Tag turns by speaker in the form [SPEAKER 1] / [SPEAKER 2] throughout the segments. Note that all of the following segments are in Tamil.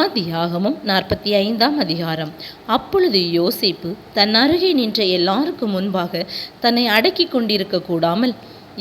[SPEAKER 1] ஆதியாகமும் நாற்பத்தி ஐந்தாம் அதிகாரம். அப்பொழுது யோசிப்பு தன் அருகே நின்ற எல்லாருக்கும் முன்பாக தன்னை அடக்கிக் கொண்டிருக்க கூடாமல்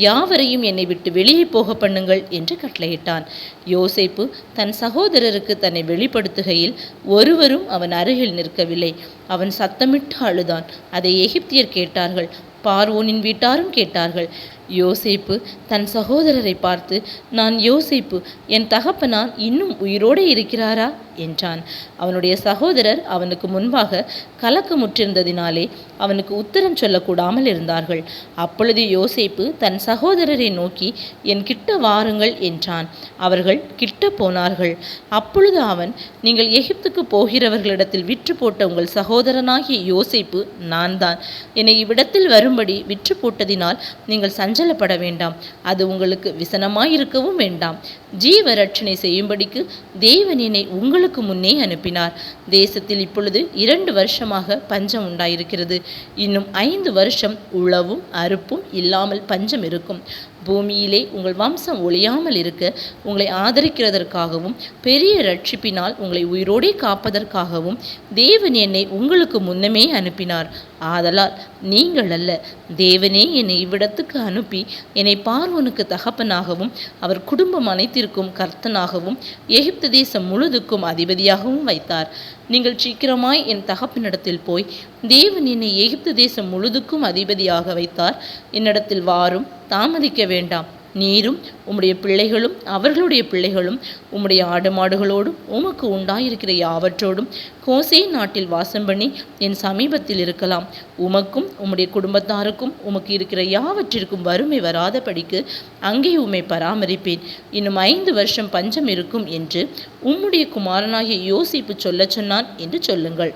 [SPEAKER 1] யாவரையும் என்னை விட்டு வெளியே போக பண்ணுங்கள் என்று கட்டளையிட்டான். யோசேப்பு தன் சகோதரருக்கு தன்னை வெளிப்படுத்துகையில் ஒருவரும் அவன் அருகில் நிற்கவில்லை. அவன் சத்தமிட்டு அழுதான். அதை எகிப்தியர் கேட்டார்கள். பார்வோனின் வீட்டாரும் கேட்டார்கள். யோசேப்பு தன் சகோதரரை பார்த்து நான் யோசேப்பு என் தகப்பனார் இன்னும் உயிரோடு இருக்கிறாரா? என்றான். அவனுடைய சகோதரர் அவனுக்கு முன்பாக கலக்கமுற்றிருந்ததினாலே அவனுக்கு உத்தரம் சொல்லக்கூடாமல் இருந்தார்கள். அப்பொழுது யோசேப்பு தன் சகோதரரை நோக்கி என் கிட்ட வாருங்கள் என்றான். அவர்கள் கிட்ட போனார்கள். அப்பொழுது அவன் நீங்கள் எகிப்துக்கு போகிறவர்களிடத்தில் விற்று போட்ட உங்கள் சகோதரனாகிய யோசேப்பு நான் தான் என்னை இவ்விடத்தில் வரும்படி விற்று போட்டதினால் நீங்கள் சஞ்சலப்பட வேண்டாம். அது உங்களுக்கு விசனமாயிருக்கவும் வேண்டாம். ஜீவ ரட்சணை செய்யும்படிக்கு தேவன் என்னை உங்களுக்கு முன்னே அனுப்பினார். தேசத்தில் இப்பொழுது இரண்டு வருஷமாக பஞ்சம் உண்டாயிருக்கிறது. இன்னும் ஐந்து வருஷம் உழவும் அறுப்பும் இல்லாமல் பஞ்சம் இருக்கும். பூமியிலே உங்கள் வம்சம் ஒழியாமல் இருக்க உங்களை ஆதரிக்கிறதற்காகவும் பெரிய ரட்சிப்பினால் உங்களை உயிரோடே காப்பதற்காகவும் தேவன் என்னை உங்களுக்கு முன்னமே அனுப்பினார். ஆதலால் நீங்கள் அல்ல தேவனே என்னை இவ்விடத்துக்கு அனுப்பி என்னை பார்வனுக்கு தகப்பனாகவும் அவர் குடும்பம் அனைத்திற்கும் கர்த்தனாகவும் எகிப்து தேசம் முழுதுக்கும் அதிபதியாகவும் வைத்தார். நீங்கள் சீக்கிரமாய் என் தகப்பனிடத்தில் போய் தேவன் என்னை எகிப்து தேசம் முழுதுக்கும் அதிபதியாக வைத்தார். என்னிடத்தில் வாரும் தாமதிக்க வேண்டாம். நீரும் உம்முடைய பிள்ளைகளும் அவர்களுடைய பிள்ளைகளும் உம்முடைய ஆடு மாடுகளோடும் உமக்கு உண்டாயிருக்கிற யாவற்றோடும் கோசே நாட்டில் வாசம் பண்ணி என் சமீபத்தில் இருக்கலாம். உமக்கும் உம்முடைய குடும்பத்தாருக்கும் உமக்கு இருக்கிற யாவற்றிற்கும் வறுமை வராதபடிக்கு அங்கே உம்மை பராமரிப்பேன். இன்னும் ஐந்து வருஷம் பஞ்சம் இருக்கும் என்று உம்முடைய குமாரனாகிய யோசிப்பு சொல்லச் சொன்னான் என்று சொல்லுங்கள்.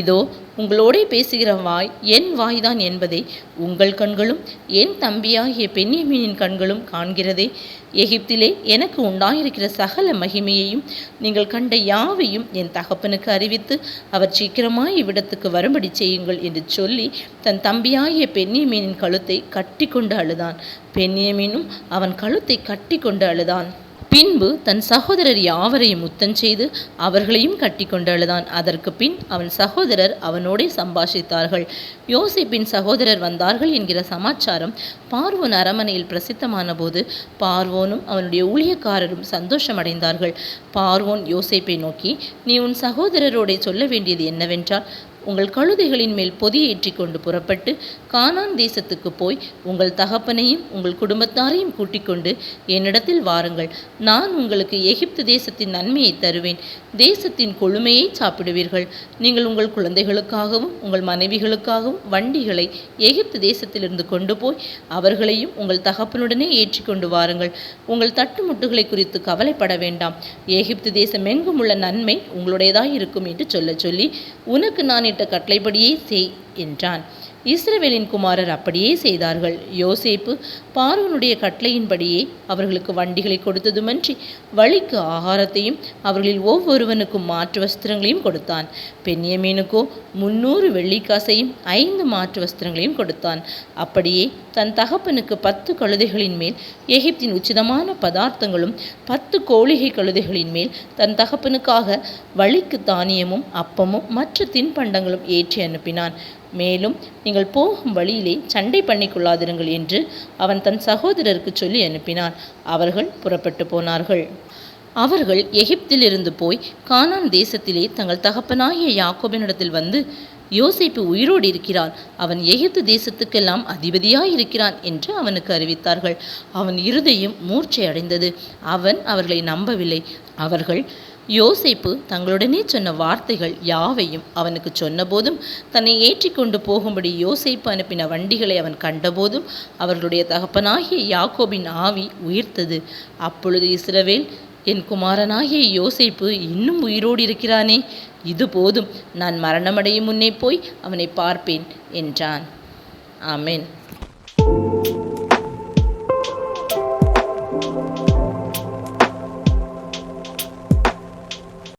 [SPEAKER 1] இதோ உங்களோடே பேசுகிற வாய் என் வாய்தான் என்பதை உங்கள் கண்களும் என் தம்பியாகிய பெண்ணியமீனின் கண்களும் காண்கிறதே. எகிப்திலே எனக்கு உண்டாயிருக்கிற சகல மகிமையையும் நீங்கள் கண்ட யாவையும் என் தகப்பனுக்கு அறிவித்து அவர் சீக்கிரமாய் இவ்விடத்துக்கு வரும்படி செய்யுங்கள் என்று சொல்லி தன் தம்பியாகிய பெண்ணியமீனின் கழுத்தை கட்டி கொண்டு அழுதான். பெண்ணியமீனும் அவன் கழுத்தை கட்டி கொண்டு அழுதான். பின்பு தன் சகோதரர் யாவரையும் முத்தம் செய்து அவர்களையும் கட்டி கொண்டழுதான் அதற்கு பின் அவன் சகோதரர் அவனோடே சம்பாஷித்தார்கள். யோசிப்பின் சகோதரர் வந்தார்கள் என்கிற சமாச்சாரம் பார்வோன் அரமனையில் பிரசித்தமான போது பார்வோனும் அவனுடைய ஊழியக்காரரும் சந்தோஷமடைந்தார்கள். பார்வோன் யோசிப்பை நோக்கி நீ உன் சகோதரரோடே சொல்ல வேண்டியது என்னவென்றால் உங்கள் கழுதைகளின் மேல் பொதியேற்றி கொண்டு புறப்பட்டு கானான் தேசத்துக்கு போய் உங்கள் தகப்பனையும் உங்கள் குடும்பத்தாரையும் கூட்டிக் கொண்டு என்னிடத்தில் வாருங்கள். நான் உங்களுக்கு எகிப்து தேசத்தின் நன்மையை தருவேன். தேசத்தின் கொழுமையை சாப்பிடுவீர்கள். நீங்கள் உங்கள் குழந்தைகளுக்காகவும் உங்கள் மனைவிகளுக்காகவும் வண்டிகளை எகிப்து தேசத்திலிருந்து கொண்டு போய் அவர்களையும் உங்கள் தகப்பனுடனே ஏற்றி கொண்டு வாருங்கள். உங்கள் தட்டுமுட்டுகளை குறித்து கவலைப்பட வேண்டாம். எகிப்து தேசம் எங்கும் உள்ள நன்மை உங்களுடையதாய் இருக்கும் என்று சொல்ல சொல்லி உனக்கு நான் கட்டளைப்படியே செய் என்றான். இஸ்ரவேலின் குமாரர் அப்படியே செய்தார்கள். யோசேப்பு பார்வனுடைய கட்டளையின்படியே அவர்களுக்கு வண்டிகளை கொடுத்ததுமன்றி வழிக்கு ஆகாரத்தையும் அவர்களில் ஒவ்வொருவனுக்கும் மாற்று வஸ்திரங்களையும் கொடுத்தான். பெண்யமீனுக்கோ முன்னூறு வெள்ளிக்காசையும் ஐந்து மாற்று வஸ்திரங்களையும் கொடுத்தான். அப்படியே தன் தகப்பனுக்கு பத்து கழுதைகளின் மேல் எகிப்தின் உச்சிதமான பதார்த்தங்களும் பத்து கோழிகை கழுதைகளின் மேல் தன் தகப்பனுக்காக வழிக்கு தானியமும் அப்பமும் மற்ற தின்பண்டங்களும் ஏற்றி அனுப்பினான். மேலும் நீங்கள் போகும் வழியிலே சண்டை பண்ணி கொள்ளாதிருங்கள் என்று அவன் தன் சகோதரருக்கு சொல்லி அனுப்பினான். அவர்கள் புறப்பட்டு போனார்கள். அவர்கள் எகிப்திலிருந்து போய் கானான் தேசத்திலே தங்கள் தகப்பனாகிய யாக்கோபினிடத்தில் வந்து யோசிப்பு உயிரோடு இருக்கிறான். அவன் எகிப்து தேசத்துக்கெல்லாம் அதிபதியாயிருக்கிறான் என்று அவனுக்கு அறிவித்தார்கள். அவன் இருதயம் மூர்ச்சை அடைந்தது. அவன் அவர்களை நம்பவில்லை. அவர்கள் யோசிப்பு தங்களுடனே சொன்ன வார்த்தைகள் யாவையும் அவனுக்கு சொன்னபோதும் தன்னை ஏற்றி கொண்டு போகும்படி யோசிப்பு அனுப்பின வண்டிகளை அவன் கண்டபோதும் அவர்களுடைய தகப்பனாகிய யாக்கோபின் ஆவி உயிர்த்தது. அப்பொழுது இஸ்ரவேல் என் குமாரனாகிய யோசிப்பு இன்னும் உயிரோடு இருக்கிறானே இது போதும் நான் மரணமடையும் முன்னே போய் அவனை பார்ப்பேன் என்றான். ஆமேன்.